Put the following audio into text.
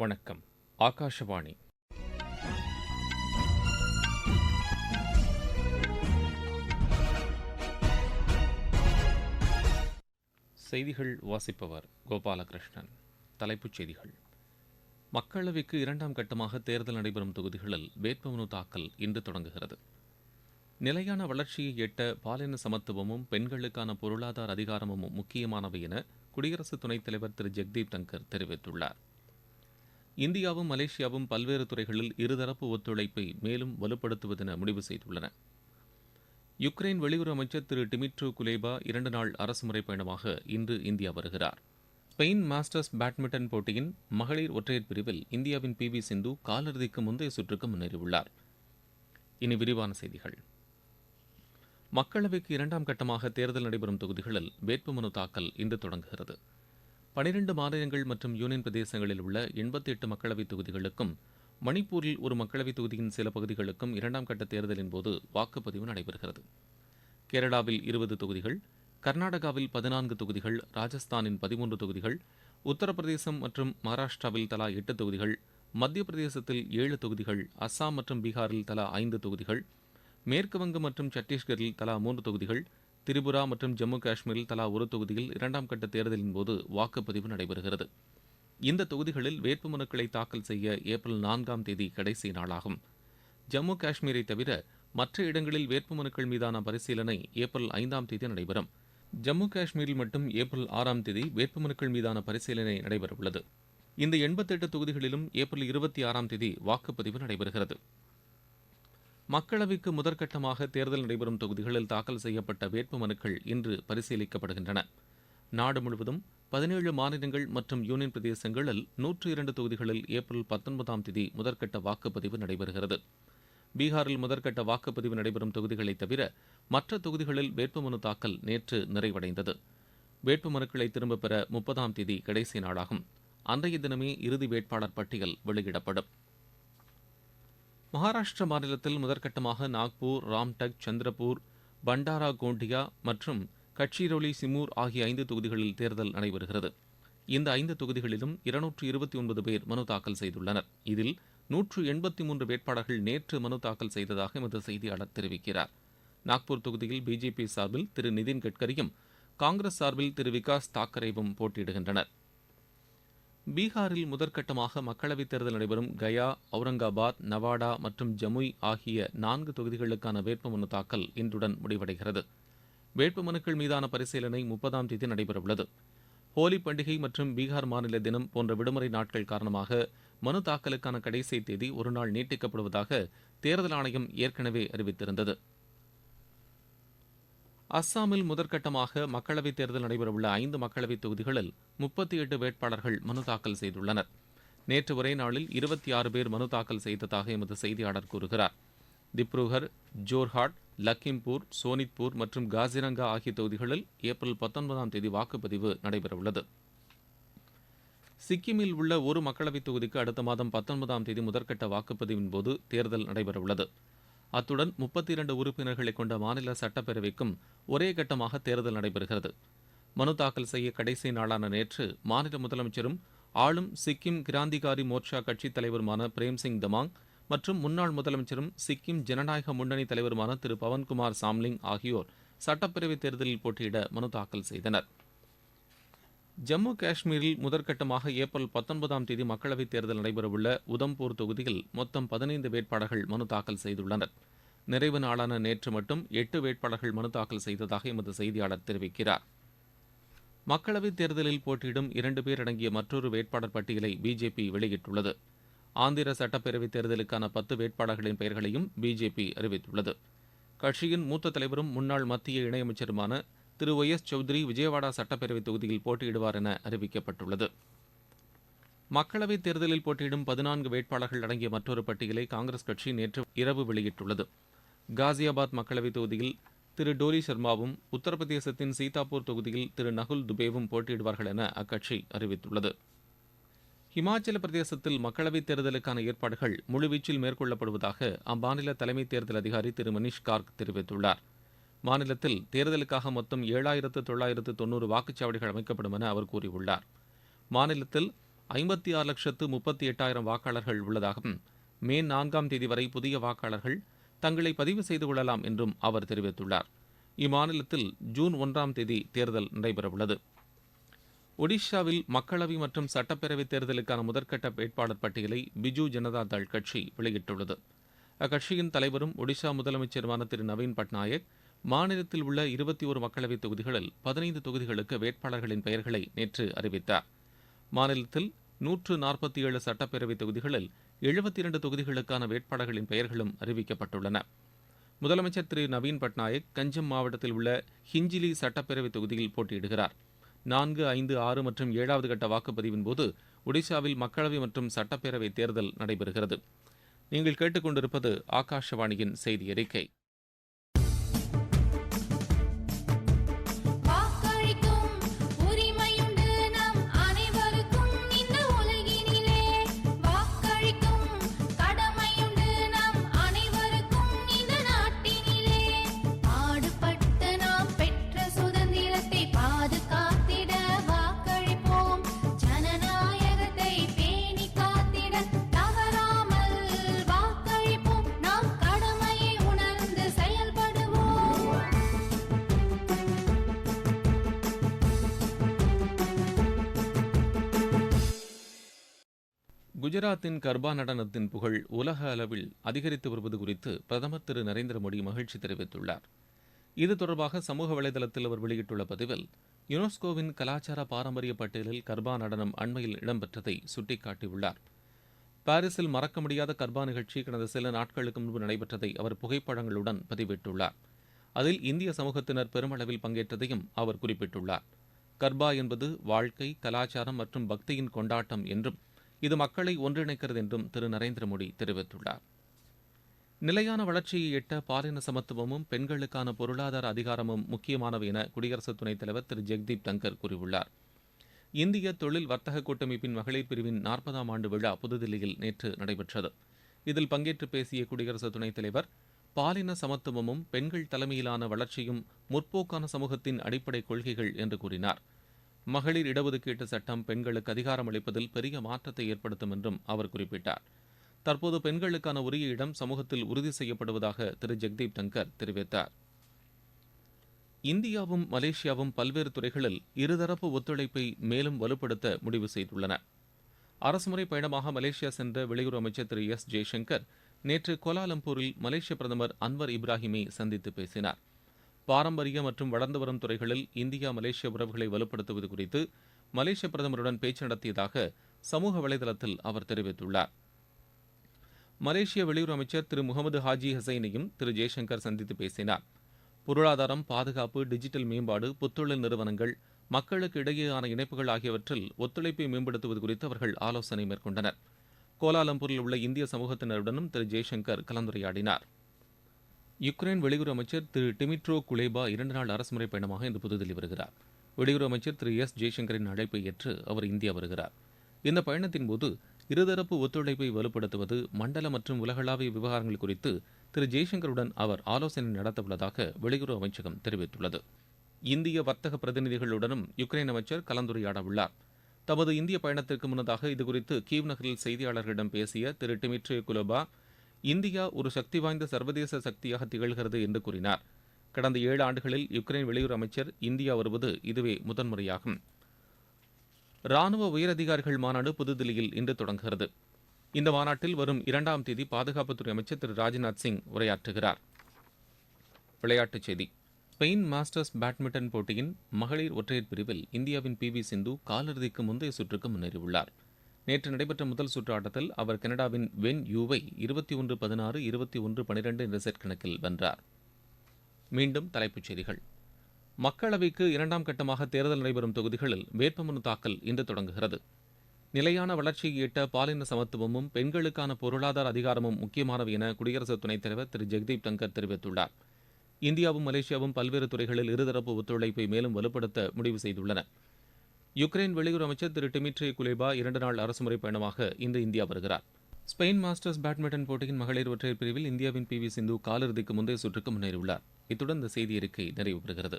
வணக்கம். ஆகாஷவாணி. செய்திகள் வாசிப்பவர் கோபாலகிருஷ்ணன். தலைப்புச் செய்திகள். மக்களவைக்கு இரண்டாம் கட்டமாக தேர்தல் நடைபெறும் தொகுதிகளில் வேட்புமனு தாக்கல் இன்று தொடங்குகிறது. நிலையான வளர்ச்சியை எட்ட பாலின சமத்துவமும் பெண்களுக்கான பொருளாதார அதிகாரமும் முக்கியமானவை என குடியரசு துணைத் தலைவர் திரு. ஜெக்தீப் தங்கர் தெரிவித்துள்ளார். இந்தியாவும் மலேசியாவும் பல்வேறு துறைகளில் இருதரப்பு ஒத்துழைப்பை மேலும் வலுப்படுத்துவதென முடிவு செய்துள்ளன. யுக்ரைன் வெளியுறவு அமைச்சர் திரு டிமிட்ரோ குலேபா இரண்டு நாள் அரசுமுறை பயணமாக இன்று இந்தியா வருகிறார். ஸ்பெயின் மாஸ்டர்ஸ் பேட்மிண்டன் போட்டியின் மகளிர் ஒற்றையர் பிரிவில் இந்தியாவின் பி வி சிந்து காலிறுதிக்கு முந்தைய சுற்றுக்கு முன்னேறியுள்ளார். இனி விரிவான செய்திகள். மக்களவைக்கு இரண்டாம் கட்டமாக தேர்தல் நடைபெறும் தொகுதிகளில் வேட்புமனு தாக்கல் இன்று தொடங்குகிறது. பனிரெண்டு மாநிலங்கள் மற்றும் யூனியன் பிரதேசங்களில் உள்ள எண்பத்தி எட்டு மக்களவைத் தொகுதிகளுக்கும் மணிப்பூரில் ஒரு மக்களவைத் தொகுதியின் சில பகுதிகளுக்கும் இரண்டாம் கட்ட தேர்தலின் போது வாக்குப்பதிவு நடைபெறுகிறது. கேரளாவில் இருபது தொகுதிகள் கர்நாடகாவில் பதினான்கு தொகுதிகள் ராஜஸ்தானின் பதிமூன்று தொகுதிகள் உத்தரப்பிரதேசம் மற்றும் மகாராஷ்டிராவில் தலா எட்டு தொகுதிகள் மத்திய பிரதேசத்தில் ஏழு தொகுதிகள் அஸ்ஸாம் மற்றும் பீகாரில் தலா ஐந்து தொகுதிகள் மேற்குவங்கம் மற்றும் சத்தீஸ்கரில் தலா மூன்று தொகுதிகள் திரிபுரா மற்றும் ஜம்மு காஷ்மீரில் தலா ஒரு தொகுதியில் இரண்டாம் கட்ட தேர்தலின் போது வாக்குப்பதிவு நடைபெறுகிறது. இந்த தொகுதிகளில் வேட்புமனுக்களை தாக்கல் செய்ய ஏப்ரல் நான்காம் தேதி கடைசி நாளாகும். ஜம்மு காஷ்மீரை தவிர மற்ற இடங்களில் வேட்புமனுக்கள் மீதான பரிசீலனை ஏப்ரல் ஐந்தாம் தேதி நடைபெறும். ஜம்மு காஷ்மீரில் மட்டும் ஏப்ரல் ஆறாம் தேதி வேட்புமனுக்கள் மீதான பரிசீலனை நடைபெறவுள்ளது. இந்த எண்பத்தெட்டு தொகுதிகளிலும் ஏப்ரல் இருபத்தி ஆறாம் தேதி வாக்குப்பதிவு நடைபெறுகிறது. மக்களவைக்கு முதற்கட்டமாக தேர்தல் நடைபெறும் தொகுதிகளில் தாக்கல் செய்யப்பட்ட வேட்புமனுக்கள் இன்று பரிசீலிக்கப்படுகின்றன. நாடு முழுவதும் பதினேழு மாநிலங்கள் மற்றும் யூனியன் பிரதேசங்களில் நூற்று இரண்டு தொகுதிகளில் ஏப்ரல் பத்தொன்பதாம் தேதி முதற்கட்ட வாக்குப்பதிவு நடைபெறுகிறது. பீகாரில் முதற்கட்ட வாக்குப்பதிவு நடைபெறும் தொகுதிகளை தவிர மற்ற தொகுதிகளில் வேட்புமனு தாக்கல் நேற்று நிறைவடைந்தது. வேட்புமனுக்களை திரும்பப் பெற முப்பதாம் தேதி கடைசி நாளாகும். அன்றைய தினமே இறுதி வேட்பாளர் பட்டியல் வெளியிடப்படும். மகாராஷ்டிர மாநிலத்தில் முதற்கட்டமாக நாக்பூர் ராம்டக் சந்திரபூர் பண்டாரா கோண்டியா மற்றும் கட்சிரோலி சிமூர் ஆகிய ஐந்து தொகுதிகளில் தேர்தல் நடைபெறுகிறது. இந்த ஐந்து தொகுதிகளிலும் இருநூற்று இருபத்தி ஒன்பது பேர் மனு தாக்கல் செய்துள்ளனர். இதில் நூற்று எண்பத்தி மூன்று வேட்பாளர்கள் நேற்று மனு தாக்கல் செய்ததாக எமது செய்தியாளர் தெரிவிக்கிறார். நாக்பூர் தொகுதியில் பிஜேபி சார்பில் திரு நிதின் கட்கரியும் காங்கிரஸ் சார்பில் திரு விகாஸ் தாக்கரேவும் போட்டியிடுகின்றனர். பீகாரில் முதற்கட்டமாக மக்களவைத் தேர்தல் நடைபெறும் கயா அவுரங்காபாத் நவாடா மற்றும் ஜமுய் ஆகிய நான்கு தொகுதிகளுக்கான வேட்புமனு தாக்கல் இன்றுடன் முடிவடைகிறது. வேட்புமனுக்கள் மீதான பரிசீலனை முப்பதாம் தேதி நடைபெறவுள்ளது. ஹோலி பண்டிகை மற்றும் பீகார் மாநில தினம் போன்ற விடுமுறை நாட்கள் காரணமாக மனு தாக்கலுக்கான கடைசி தேதி ஒருநாள் நீட்டிக்கப்படுவதாக தேர்தல் ஆணையம் ஏற்கனவே அறிவித்திருந்தது. அஸ்ஸாமில் முதற்கட்டமாக மக்களவைத் தேர்தல் நடைபெறவுள்ள ஐந்து மக்களவைத் தொகுதிகளில் முப்பத்தி எட்டு வேட்பாளர்கள் மனு தாக்கல் செய்துள்ளனர். நேற்று ஒரே நாளில் இருபத்தி ஆறு பேர் மனு தாக்கல் செய்ததாக எமது செய்தியாளர் கூறுகிறார். திப்ருகர் ஜோர்ஹாட் லக்கிம்பூர் சோனித்பூர் மற்றும் காசிரங்கா ஆகிய தொகுதிகளில் ஏப்ரல் பத்தொன்பதாம் தேதி வாக்குப்பதிவு நடைபெறவுள்ளது. சிக்கிமில் உள்ள ஒரு மக்களவைத் தொகுதிக்கு அடுத்த மாதம் பத்தொன்பதாம் தேதி முதற்கட்ட வாக்குப்பதிவின் போது தேர்தல் நடைபெறவுள்ளது. அத்துடன் முப்பத்தி இரண்டு உறுப்பினர்களை கொண்ட மாநில சட்டப்பேரவைக்கும் ஒரே கட்டமாக தேர்தல் நடைபெறுகிறது. மனு தாக்கல் செய்ய கடைசி நாளான நேற்று மாநில முதலமைச்சரும் ஆளும் சிக்கிம் கிராந்திகாரி மோர்ச்சா கட்சித் தலைவருமான பிரேம்சிங் தமாங் மற்றும் முன்னாள் முதலமைச்சரும் சிக்கிம் ஜனநாயக முன்னணி தலைவருமான திரு பவன்குமார் சாம்லிங் ஆகியோர் சட்டப்பேரவை தேர்தலில் போட்டியிட மனு தாக்கல் செய்தனர். ஜம்மு காஷ்மீரில் முதற்கட்டமாக ஏப்ரல் பத்தொன்பதாம் தேதி மக்களவைத் தேர்தல் நடைபெறவுள்ள உதம்பூர் தொகுதியில் மொத்தம் பதினைந்து வேட்பாளர்கள் மனு தாக்கல் செய்துள்ளனர். நிறைவு நாளான நேற்று மட்டும் எட்டு வேட்பாளர்கள் மனு தாக்கல் செய்ததாக எமது செய்தியாளர் தெரிவிக்கிறார். மக்களவைத் தேர்தலில் போட்டியிடும் இரண்டு பேர் அடங்கிய மற்றொரு வேட்பாளர் பட்டியலை பிஜேபி வெளியிட்டுள்ளது. ஆந்திர சட்டப்பேரவைத் தேர்தலுக்கான பத்து வேட்பாளர்களின் பெயர்களையும் பிஜேபி அறிவித்துள்ளது. கட்சியின் மூத்த தலைவரும் முன்னாள் மத்திய இணையமைச்சருமான திரு ஒய் எஸ் சௌத்ரி விஜயவாடா சட்டப்பேரவைத் தொகுதியில் போட்டியிடுவார் என அறிவிக்கப்பட்டுள்ளது. மக்களவைத் தேர்தலில் போட்டியிடும் பதினான்கு வேட்பாளர்கள் அடங்கிய மற்றொரு பட்டியலை காங்கிரஸ் கட்சி நேற்று இரவு வெளியிட்டுள்ளது. காசியாபாத் மக்களவைத் தொகுதியில் திரு டோலி சர்மாவும் உத்தரப்பிரதேசத்தின் சீதாப்பூர் தொகுதியில் திரு நகுல் துபேவும் போட்டியிடுவார்கள் என அக்கட்சி அறிவித்துள்ளது. இமாச்சல பிரதேசத்தில் மக்களவைத் தேர்தலுக்கான ஏற்பாடுகள் முழுவீச்சில் மேற்கொள்ளப்படுவதாக அம்மாநில தலைமை தேர்தல் அதிகாரி திரு மனிஷ் கார்க் தெரிவித்துள்ளார். மாநிலத்தில் தேர்தலுக்காக மொத்தம் ஏழாயிரத்து தொள்ளாயிரத்து தொன்னூறு வாக்குச்சாவடிகள் அமைக்கப்படும் என அவர் கூறியுள்ளார். மாநிலத்தில் ஐம்பத்தி ஆறு லட்சத்து முப்பத்தி எட்டாயிரம் வாக்காளர்கள் உள்ளதாகவும் மே நான்காம் தேதி வரை புதிய வாக்காளர்கள் தங்களை பதிவு செய்து கொள்ளலாம் என்றும் அவர் தெரிவித்துள்ளார். இம்மாநிலத்தில் ஜூன் ஒன்றாம் தேதி தேர்தல் நடைபெறவுள்ளது. ஒடிஷாவில் மக்களவை மற்றும் சட்டப்பேரவை தேர்தலுக்கான முதற்கட்ட வேட்பாளர் பட்டியலை பிஜு ஜனதா தள் கட்சி வெளியிட்டுள்ளது. அக்கட்சியின் தலைவரும் ஒடிஷா முதலமைச்சருமான திரு நவீன் பட்நாயக் மாநிலத்தில் உள்ள இருபத்தி ஒரு மக்களவைத் தொகுதிகளில் பதினைந்து தொகுதிகளுக்கு வேட்பாளர்களின் பெயர்களை நேற்று அறிவித்தார். மாநிலத்தில் நூற்று நாற்பத்தி ஏழு சட்டப்பேரவைத் தொகுதிகளில் எழுபத்தி இரண்டு தொகுதிகளுக்கான வேட்பாளர்களின் பெயர்களும் அறிவிக்கப்பட்டுள்ளன. முதலமைச்சர் திரு நவீன் பட்நாயக் கஞ்சம் மாவட்டத்தில் உள்ள ஹிஞ்சிலி சட்டப்பேரவைத் தொகுதியில் போட்டியிடுகிறார். நான்கு ஐந்து ஆறு மற்றும் ஏழாவது கட்ட வாக்குப்பதிவின் போது ஒடிஷாவில் மக்களவை மற்றும் சட்டப்பேரவை தேர்தல் நடைபெறுகிறது. நீங்கள் கேட்டுக்கொண்டிருப்பது ஆகாஷவாணியின் செய்தி அறிக்கை. குஜராத்தின் கர்பா நடனத்தின் புகழ் உலக அளவில் அதிகரித்து வருவது குறித்து பிரதமர் திரு நரேந்திர மோடி மகிழ்ச்சி தெரிவித்துள்ளார். இது தொடர்பாக சமூக வலைதளத்தில் அவர் வெளியிட்டுள்ள பதிவில் யுனெஸ்கோவின் கலாச்சார பாரம்பரிய பட்டியலில் கர்பா நடனம் அண்மையில் இடம்பெற்றதை சுட்டிக்காட்டியுள்ளார். பாரிஸில் மறக்க முடியாத கர்பா நிகழ்ச்சி கடந்த சில நாட்களுக்கு முன்பு நடைபெற்றதை அவர் புகைப்படங்களுடன் பதிவிட்டுள்ளார். அதில் இந்திய சமூகத்தினர் பெருமளவில் பங்கேற்றதையும் அவர் குறிப்பிட்டுள்ளார். கர்பா என்பது வாழ்க்கை கலாச்சாரம் மற்றும் பக்தியின் கொண்டாட்டம் என்றும் இது மக்களை ஒன்றிணைக்கிறது என்றும் திரு. நரேந்திர மோடி தெரிவித்துள்ளார். நிலையான வளர்ச்சியை எட்ட பாலின சமத்துவமும் பெண்களுக்கான பொருளாதார அதிகாரமும் முக்கியமானவை என குடியரசு துணைத் தலைவர் திரு. ஜெக்தீப் தங்கர் கூறியுள்ளார். இந்திய தொழில் வர்த்தக கூட்டமைப்பின் மகளிர் பிரிவின் நாற்பதாம் ஆண்டு விழா புதுதில்லியில் நேற்று நடைபெற்றது. இதில் பங்கேற்று பேசிய குடியரசு துணைத் தலைவர் பாலின சமத்துவமும் பெண்கள் தலைமையிலான வளர்ச்சியும் முற்போக்கான சமூகத்தின் அடிப்படை கொள்கைகள் என்று கூறினார். மகளிர் இடஒதுக்கீட்டு சட்டம் பெண்களுக்கு அதிகாரம் அளிப்பதில் பெரிய மாற்றத்தை ஏற்படுத்தும் என்றும் அவர் குறிப்பிட்டார். தற்போது பெண்களுக்கான உரிய இடம் சமூகத்தில் உறுதி செய்யப்படுவதாக திரு. ஜெக்தீப் டங்கர் தெரிவித்தார். இந்தியாவும் மலேசியாவும் பல்வேறு துறைகளில் இருதரப்பு ஒத்துழைப்பை மேலும் வலுப்படுத்த முடிவு செய்துள்ளன. அரசுமுறை பயணமாக மலேசியா சென்ற வெளியுறவு அமைச்சர் திரு. எஸ். ஜெய்சங்கர் நேற்று கோலாலம்பூரில் மலேசிய பிரதமர் அன்வர் இப்ராஹிமை சந்தித்து பேசினார். பாரம்பரிய மற்றும் வளர்ந்து வரும் துறைகளில் இந்தியா மலேசிய உறவுகளை வலுப்படுத்துவது குறித்து மலேசிய பிரதமருடன் பேச்சு நடத்தியதாக சமூக வலைதளத்தில் அவர் தெரிவித்துள்ளார். மலேசிய வெளியுறவு அமைச்சர் திரு முகமது ஹாஜி ஹசைனையும் திரு ஜெய்சங்கர் சந்தித்து பேசினார். பொருளாதாரம் பாதுகாப்பு டிஜிட்டல் மேம்பாடு புத்தொழில் நிறுவனங்கள் மக்களுக்கு இடையேயான இணைப்புகள் ஆகியவற்றில் ஒத்துழைப்பை மேம்படுத்துவது குறித்து அவர்கள் ஆலோசனை மேற்கொண்டனர். கோலாலம்பூரில் உள்ள இந்திய சமூகத்தினருடனும் திரு ஜெய்சங்கர் கலந்துரையாடினார். யுக்ரைன் வெளியுறவு அமைச்சர் திரு டிமிட்ரோ குலேபா இரண்டு நாள் அரசுமுறை பயணமாக இன்று புதுதில்லி வருகிறார். வெளியுறவு அமைச்சர் திரு எஸ் ஜெய்சங்கரின் அழைப்பை ஏற்று அவர் இந்தியா வருகிறார். இந்த பயணத்தின் போது இருதரப்பு ஒத்துழைப்பை வலுப்படுத்துவது மண்டல மற்றும் உலகளாவிய விவகாரங்கள் குறித்து திரு ஜெய்சங்கருடன் அவர் ஆலோசனை நடத்தவுள்ளதாக வெளியுறவு அமைச்சகம் தெரிவித்துள்ளது. இந்திய வர்த்தக பிரதிநிதிகளுடனும் யுக்ரைன் அமைச்சர் கலந்துரையாட உள்ளார் தமது இந்திய பயணத்திற்கு முன்னதாக இதுகுறித்து கீவ் நகரில் செய்தியாளர்களிடம் பேசிய திரு டிமிட்ரி குலோபா இந்தியா ஒரு சக்தி வாய்ந்த சர்வதேச சக்தியாக திகழ்கிறது என்று கூறினார். கடந்த ஏழு ஆண்டுகளில் யுக்ரைன் வெளியுறவு அமைச்சர் இந்தியா வருவது இதுவே முதன்முறையாகும். ராணுவ உயரதிகாரிகள் மாநாடு புதுதில்லியில் இன்று தொடங்குகிறது. இந்த மாநாட்டில் வரும் இரண்டாம் தேதி பாதுகாப்புத்துறை அமைச்சர் திரு ராஜ்நாத் சிங் உரையாற்றுகிறார். விளையாட்டுச் செய்தி. ஸ்பெயின் மாஸ்டர்ஸ் பேட்மிண்டன் போட்டியின் மகளிர் ஒற்றையர் பிரிவில் இந்தியாவின் பி வி சிந்து காலிறுதிக்கு முந்தைய சுற்றுக்கு முன்னேறியுள்ளார். நேற்று நடைபெற்ற முதல் சுற்று ஆட்டத்தில் அவர் கனடாவின் வென் யூவை இருபத்தி ஒன்று பதினாறு இருபத்தி ஒன்று பனிரெண்டு என்ற செட் கணக்கில் வென்றார். மீண்டும் தலைப்புச் செய்திகள். மக்களவைக்கு இரண்டாம் கட்டமாக தேர்தல் நடைபெறும் தொகுதிகளில் வேட்புமனு தாக்கல் இன்று தொடங்குகிறது. நிலையான வளர்ச்சியை எட்ட பாலின சமத்துவமும் பெண்களுக்கான பொருளாதார அதிகாரமும் முக்கியமானவை என குடியரசு துணைத் தலைவர் திரு. ஜெக்தீப் தங்கர் தெரிவித்துள்ளார். இந்தியாவும் மலேசியாவும் பல்வேறு துறைகளில் இருதரப்பு ஒத்துழைப்பை மேலும் வலுப்படுத்த முடிவு செய்துள்ளன. யுக்ரைன் வெளியுறவு அமைச்சர் திரு டிமிட்ரி குலேபா இரண்டு நாள் அரசுமுறை பயணமாக இன்று இந்தியா வருகிறார். ஸ்பெயின் மாஸ்டர்ஸ் பேட்மிண்டன் போட்டியின் மகளிர் ஒற்றையர் பிரிவில் இந்தியாவின் பி வி சிந்து காலிறுதிக்கு முந்தைய சுற்றுக்கு முன்னேறியுள்ளார். இத்துடன் இந்த செய்தி அறிக்கை நிறைவு பெறுகிறது.